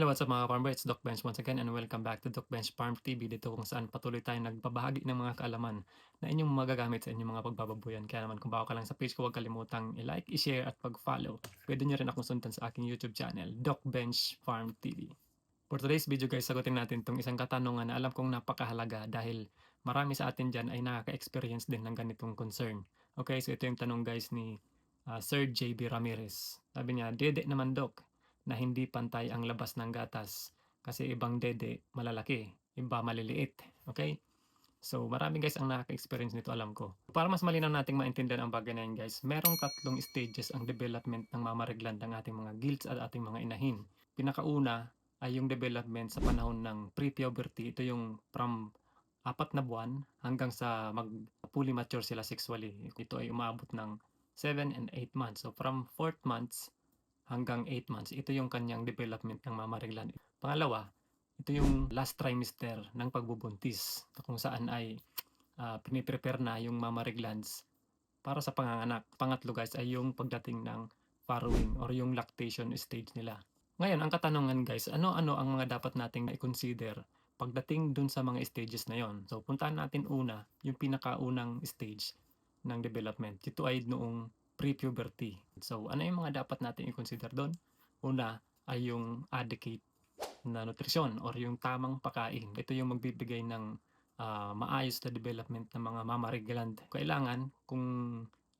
Hello, what's up mga farmer? It's Doc Bench once again and welcome back to Doc Bench Farm TV dito kung saan patuloy tayo nagbabahagi ng mga kaalaman na inyong magagamit sa inyong mga pagbababuyan. Kaya naman kung bago ka lang sa page ko, huwag kalimutang i-like, i-share at pag-follow. Pwede nyo rin akong sundan sa aking YouTube channel, Doc Bench Farm TV. For today's video guys, sagutin natin itong isang katanungan na alam kong napakahalaga dahil marami sa atin dyan ay nakaka-experience din ng ganitong concern. Okay, so ito yung tanong guys ni uh, Sir JB Ramirez. Sabi niya, Dede naman Doc, na hindi pantay ang labas ng gatas kasi ibang dede malalaki, iba maliliit. Okay? So, marami guys ang nakaka-experience nito alam ko. Para mas malinaw nating maintindihan ang bagay na yan guys, merong tatlong stages ang development ng mamaregland ng ating mga gilts at ating mga inahin. Pinakauna ay yung development sa panahon ng pre-puberty. Ito yung from apat na buwan hanggang sa mag fully mature sila sexually. Ito ay umabot ng 7 and 8 months. So from 4th months hanggang 8 months, ito yung kanyang development ng mamareglan. Pangalawa, ito yung last trimester ng pagbubuntis kung saan ay uh, piniprepare na yung mammary glands para sa panganganak. Pangatlo guys ay yung pagdating ng farrowing or yung lactation stage nila. Ngayon, ang katanungan guys, ano-ano ang mga dapat nating i-consider pagdating dun sa mga stages na yon. So, puntahan natin una, yung pinakaunang stage ng development. Ito ay noong pre-puberty. So, ano yung mga dapat natin i-consider doon? Una ay yung adequate na nutrisyon or yung tamang pagkain. Ito yung magbibigay ng uh, maayos na development ng mga mammary gland. Kailangan kung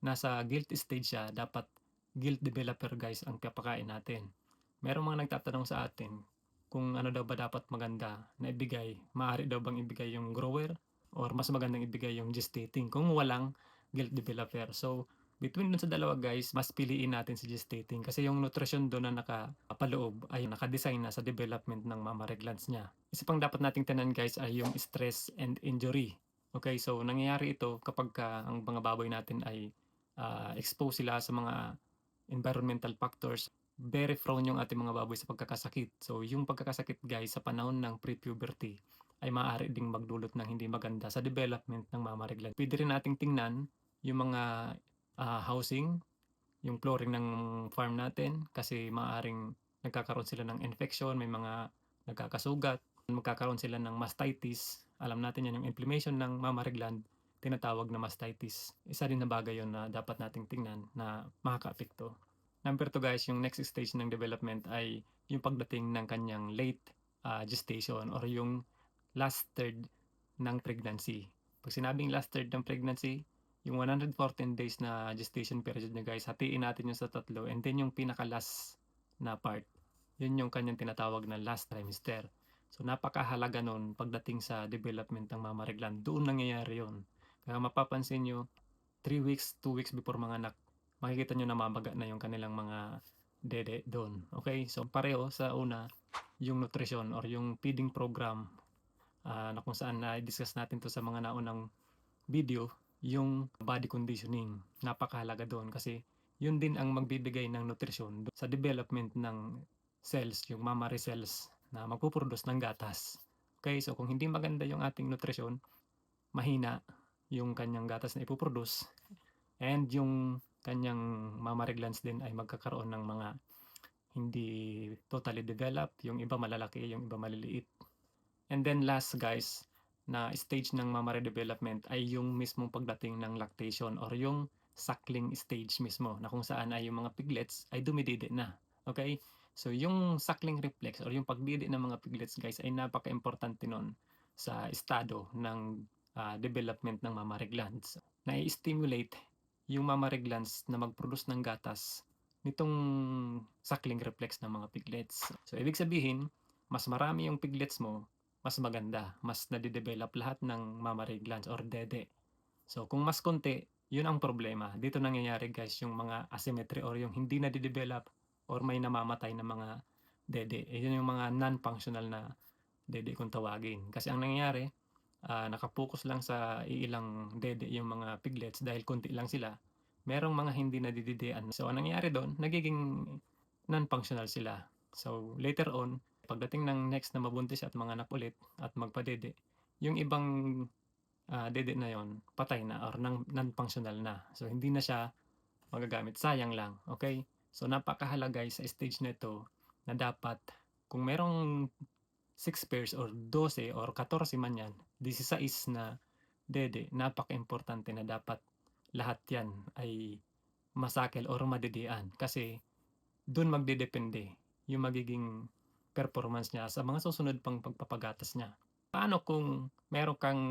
nasa guilt stage siya, dapat guilt developer guys ang papakain natin. Merong mga nagtatanong sa atin kung ano daw ba dapat maganda na ibigay. Maaari daw bang ibigay yung grower or mas magandang ibigay yung gestating kung walang guilt developer. So, between dun sa dalawa guys, mas piliin natin si gestating kasi yung nutrition doon na nakapaloob ay nakadesign na sa development ng mammary glands niya. Isa pang dapat nating tanan guys ay yung stress and injury. Okay, so nangyayari ito kapag ka ang mga baboy natin ay uh, expose sila sa mga environmental factors. Very prone yung ating mga baboy sa pagkakasakit. So yung pagkakasakit guys sa panahon ng pre-puberty ay maaari ding magdulot ng hindi maganda sa development ng mammary gland. Pwede rin nating tingnan yung mga uh, housing, yung flooring ng farm natin kasi maaaring nagkakaroon sila ng infection, may mga nagkakasugat, magkakaroon sila ng mastitis. Alam natin yan yung inflammation ng mammary gland, tinatawag na mastitis. Isa din na bagay yon na dapat nating tingnan na makaka-apekto. Number 2 guys, yung next stage ng development ay yung pagdating ng kanyang late uh, gestation or yung last third ng pregnancy. Pag sinabing last third ng pregnancy, yung 114 days na gestation period niya guys, hatiin natin yung sa tatlo and then yung pinaka last na part, yun yung kanyang tinatawag na last trimester. So napakahalaga nun pagdating sa development ng mammary gland. Doon nangyayari yun. Kaya mapapansin nyo, 3 weeks, 2 weeks before mga anak, makikita nyo na mamaga na yung kanilang mga dede doon. Okay? So pareho sa una, yung nutrition or yung feeding program uh, na kung saan na-discuss natin to sa mga naunang video yung body conditioning. Napakahalaga doon kasi yun din ang magbibigay ng nutrisyon sa development ng cells, yung mammary cells na magpuproduce ng gatas. Okay, so kung hindi maganda yung ating nutrisyon, mahina yung kanyang gatas na ipoproduce and yung kanyang mammary glands din ay magkakaroon ng mga hindi totally developed, yung iba malalaki, yung iba maliliit. And then last guys, na stage ng mammary development ay yung mismong pagdating ng lactation or yung suckling stage mismo na kung saan ay yung mga piglets ay dumididi na. Okay? So yung suckling reflex or yung pagdidi ng mga piglets guys ay napaka-importante nun sa estado ng uh, development ng mammary glands. Na i-stimulate yung mammary glands na mag-produce ng gatas nitong suckling reflex ng mga piglets. So ibig sabihin, mas marami yung piglets mo mas maganda, mas nade-develop lahat ng mammary glands or dede. So kung mas konti, yun ang problema. Dito nangyayari guys yung mga asymmetry or yung hindi nade-develop or may namamatay na mga dede. E, yun yung mga non-functional na dede kung tawagin. Kasi ang nangyayari, uh, nakapokus lang sa ilang dede yung mga piglets dahil konti lang sila. Merong mga hindi nadididean. So ang nangyayari doon, nagiging non-functional sila. So later on, pagdating ng next na mabuntis at mga anak ulit at magpadede, yung ibang uh, dede na yon patay na or non-functional na. So hindi na siya magagamit. Sayang lang. Okay? So napakahalaga sa stage na ito na dapat kung merong 6 pairs or 12 or 14 man yan, 16 na dede, napaka-importante na dapat lahat yan ay masakel or madidian kasi dun magdedepende yung magiging performance niya sa mga susunod pang pagpapagatas niya. Paano kung meron kang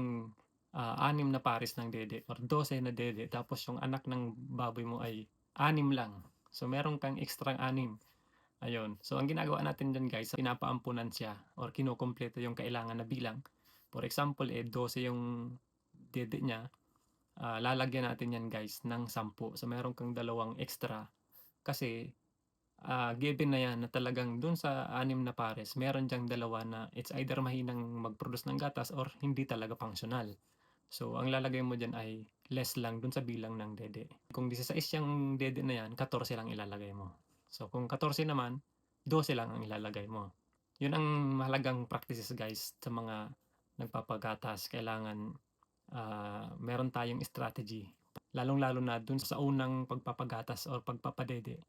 ah, anim na pares ng dede or 12 na dede tapos yung anak ng baboy mo ay anim lang. So meron kang extra anim. Ayun. So ang ginagawa natin dyan guys, pinapaampunan siya or kinukumpleto yung kailangan na bilang. For example, eh 12 yung dede niya. Ah, lalagyan natin yan guys ng 10. So meron kang dalawang extra kasi ah, given na yan na talagang dun sa anim na pares, meron diyang dalawa na it's either mahinang mag-produce ng gatas or hindi talaga functional. So, ang lalagay mo dyan ay less lang dun sa bilang ng dede. Kung 16 yung dede na yan, 14 lang ilalagay mo. So, kung 14 naman, 12 lang ang ilalagay mo. Yun ang mahalagang practices guys sa mga nagpapagatas. Kailangan ah, meron tayong strategy. Lalong-lalo na dun sa unang pagpapagatas or pagpapadede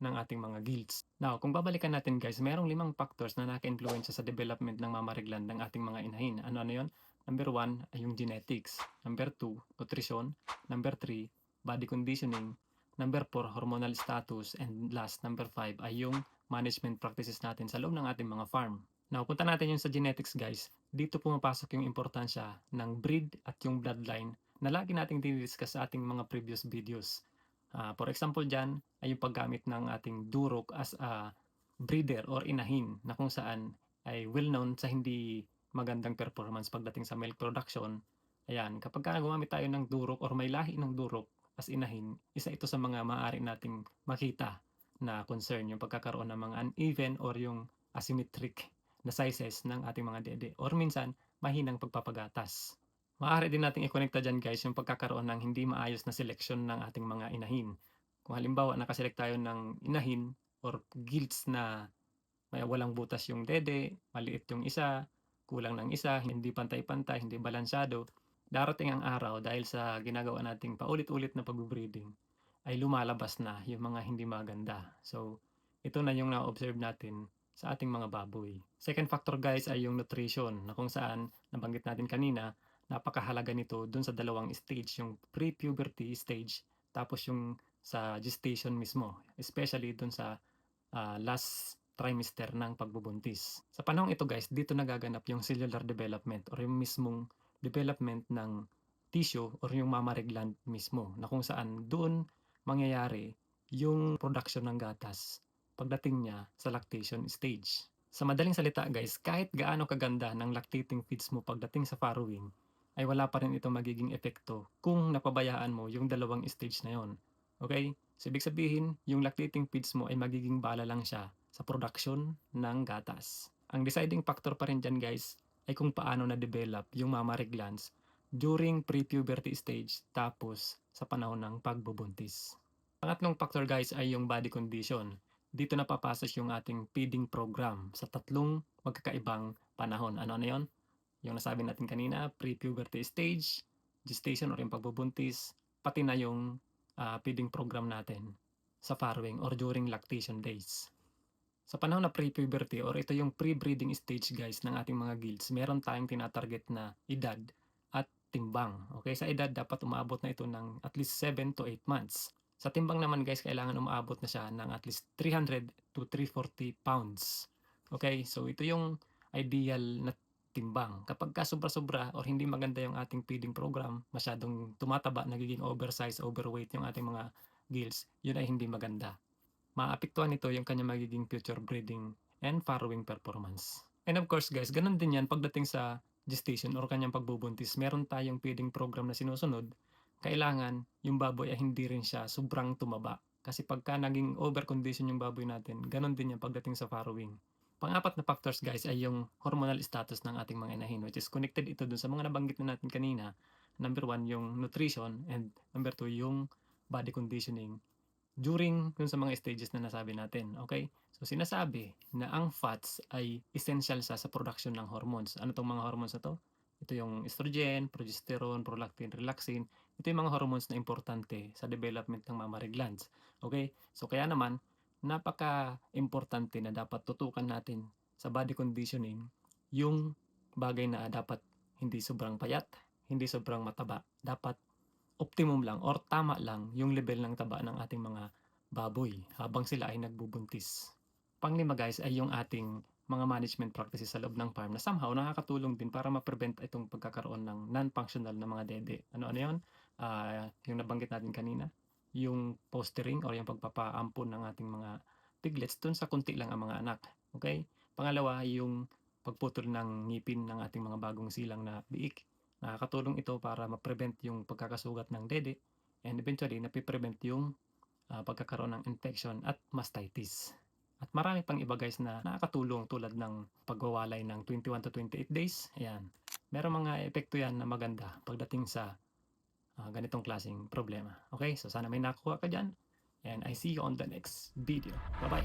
ng ating mga guilds. Now, kung babalikan natin guys, merong limang factors na naka-influence sa development ng mamariglan ng ating mga inahin. Ano-ano yun? Number one ay yung genetics. Number two, nutrition. Number three, body conditioning. Number four, hormonal status. And last, number five, ay yung management practices natin sa loob ng ating mga farm. Now, punta natin yung sa genetics guys. Dito pumapasok yung importansya ng breed at yung bloodline na lagi nating dinidiscuss sa ating mga previous videos. Ah, for example dyan ay yung paggamit ng ating durok as a breeder or inahin na kung saan ay well known sa hindi magandang performance pagdating sa milk production. Ayan, kapag ka gumamit tayo ng durok or may lahi ng durok as inahin, isa ito sa mga maaari nating makita na concern yung pagkakaroon ng mga uneven or yung asymmetric na sizes ng ating mga dede or minsan mahinang pagpapagatas. Maaari din nating i-connecta dyan guys yung pagkakaroon ng hindi maayos na selection ng ating mga inahin. Kung halimbawa nakaselect tayo ng inahin or guilds na may walang butas yung dede, maliit yung isa, kulang ng isa, hindi pantay-pantay, hindi balansyado, darating ang araw dahil sa ginagawa nating paulit-ulit na pag-breeding ay lumalabas na yung mga hindi maganda. So, ito na yung na-observe natin sa ating mga baboy. Second factor guys ay yung nutrition na kung saan nabanggit natin kanina, napakahalaga nito dun sa dalawang stage, yung pre-puberty stage tapos yung sa gestation mismo, especially dun sa ah, last trimester ng pagbubuntis. Sa panahong ito guys, dito nagaganap yung cellular development or yung mismong development ng tissue or yung mammary gland mismo na kung saan doon mangyayari yung production ng gatas pagdating niya sa lactation stage. Sa madaling salita guys, kahit gaano kaganda ng lactating feeds mo pagdating sa farrowing, ay wala pa rin ito magiging epekto kung napabayaan mo yung dalawang stage na yon. Okay? So, ibig sabihin, yung lactating feeds mo ay magiging bala lang siya sa production ng gatas. Ang deciding factor pa rin dyan guys ay kung paano na-develop yung mammary glands during pre-puberty stage tapos sa panahon ng pagbubuntis. Pangatlong factor guys ay yung body condition. Dito napapasok yung ating feeding program sa tatlong magkakaibang panahon. Ano-ano yon? Yung nasabi natin kanina, pre-puberty stage, gestation or yung pagbubuntis, pati na yung ah, feeding program natin sa farrowing or during lactation days. Sa panahon na pre-puberty or ito yung pre-breeding stage guys ng ating mga guilds, meron tayong tinatarget na edad at timbang. Okay, sa edad dapat umaabot na ito ng at least 7 to 8 months. Sa timbang naman guys, kailangan umaabot na siya ng at least 300 to 340 pounds. Okay, so ito yung ideal na timbang. Kapag ka sobra-sobra or hindi maganda yung ating feeding program, masyadong tumataba, nagiging oversize, overweight yung ating mga gills, yun ay hindi maganda maapektuhan nito yung kanya magiging future breeding and farrowing performance. And of course guys, ganun din yan pagdating sa gestation or kanyang pagbubuntis. Meron tayong feeding program na sinusunod. Kailangan yung baboy ay hindi rin siya sobrang tumaba. Kasi pagka naging overcondition yung baboy natin, ganun din yan pagdating sa farrowing. Pang-apat na factors guys ay yung hormonal status ng ating mga inahin which is connected ito dun sa mga nabanggit na natin kanina. Number one, yung nutrition and number two, yung body conditioning during dun sa mga stages na nasabi natin. Okay? So sinasabi na ang fats ay essential sa sa production ng hormones. Ano tong mga hormones na to? Ito yung estrogen, progesterone, prolactin, relaxin. Ito yung mga hormones na importante sa development ng mammary glands. Okay? So kaya naman, napaka-importante na dapat tutukan natin sa body conditioning yung bagay na dapat hindi sobrang payat, hindi sobrang mataba. Dapat optimum lang or tama lang yung level ng taba ng ating mga baboy habang sila ay nagbubuntis. Panglima guys ay yung ating mga management practices sa loob ng farm na somehow nakakatulong din para ma-prevent itong pagkakaroon ng non-functional na mga dede. Ano-ano yun? Ah, yung nabanggit natin kanina, yung postering or yung pagpapaampon ng ating mga piglets dun sa kunti lang ang mga anak. Okay? Pangalawa, yung pagputol ng ngipin ng ating mga bagong silang na biik. Nakakatulong ito para ma-prevent yung pagkakasugat ng dede and eventually napiprevent yung ah, pagkakaroon ng infection at mastitis. At marami pang iba guys na nakakatulong tulad ng pagwawalay ng 21 to 28 days. Ayan. Merong mga epekto yan na maganda pagdating sa uh, ganitong klaseng problema. Okay, so sana may nakuha ka dyan. And I see you on the next video. Bye-bye!